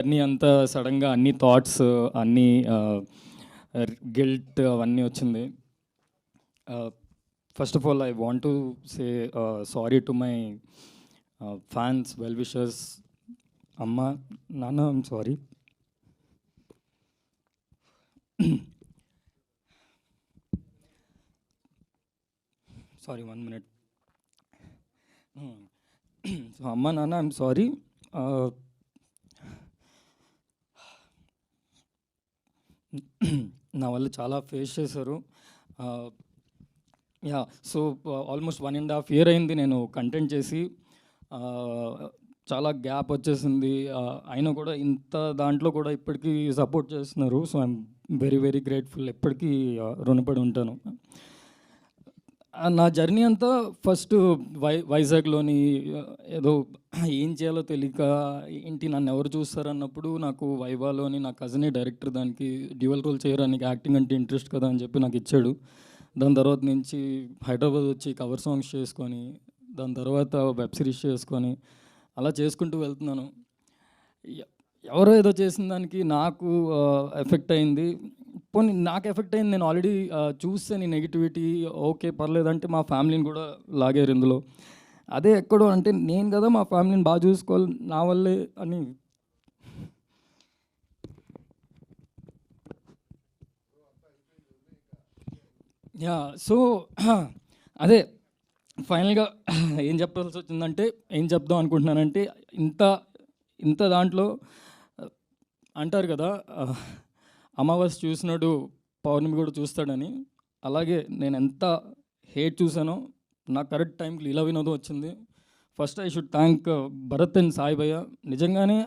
అన్నీ అంతా సడన్గా అన్ని థాట్స్ అన్ని గిల్ట్ అవన్నీ వచ్చింది. First of all I want to say sorry to my fans well wishers అమ్మ నాన్న I'm sorry sorry one minute so అమ్మ నాన్న ఐమ్ సారీ నా వల్ల చాలా ఫేస్ చేశారు. Yeah so almost one and half year అయింది నేను కంటెంట్ చేసి. చాలా గ్యాప్ వచ్చేసింది. అయినా కూడా ఇంత దాంట్లో కూడా ఇప్పటికీ సపోర్ట్ చేస్తున్నారు. So I'm very very grateful. ఎప్పటికీ రుణపడి ఉంటాను. నా జర్నీ అంతా ఫస్ట్ వై వైజాగ్లోని ఏదో ఏం చేయాలో తెలియక ఏంటి నన్ను ఎవరు చూస్తారన్నప్పుడు నాకు వైవాలోని నా కజినే డైరెక్టర్ దానికి డ్యూవల్ రోల్ చేయడానికి యాక్టింగ్ అంటే ఇంట్రెస్ట్ కదా అని చెప్పి నాకు ఇచ్చాడు. దాని తర్వాత నుంచి హైదరాబాద్ వచ్చి కవర్ సాంగ్స్ చేసుకొని దాని తర్వాత వెబ్ సిరీస్ చేసుకొని అలా చేసుకుంటూ వెళ్తున్నాను. ఎ- ఎవరో ఏదో చేసిన దానికి నాకు ఎఫెక్ట్ అయింది. పోనీ నాకు ఎఫెక్ట్ అయింది నేను ఆల్రెడీ చూస్తే నీ నెగిటివిటీ ఓకే పర్లేదంటే మా ఫ్యామిలీని కూడా లాగారు ఇందులో. అదే ఎక్కడో అంటే నేను కదా మా ఫ్యామిలీని బాగా చూసుకోవాలి నా వల్లే అని. యా సో అదే ఫైనల్గా ఏం చెప్పాల్సి వచ్చిందంటే ఏం చెప్దాం అనుకుంటున్నానంటే ఇంత ఇంత దాంట్లో అంటారు కదా అమావాస్య చూసినాడు పౌర్ణమి కూడా చూస్తాడని. అలాగే నేను ఎంత హేట్ చూసానో నా కరెక్ట్ టైంకి లీలా వినోదం వచ్చింది. First I should thank Bharat and Saibayya. నిజంగానే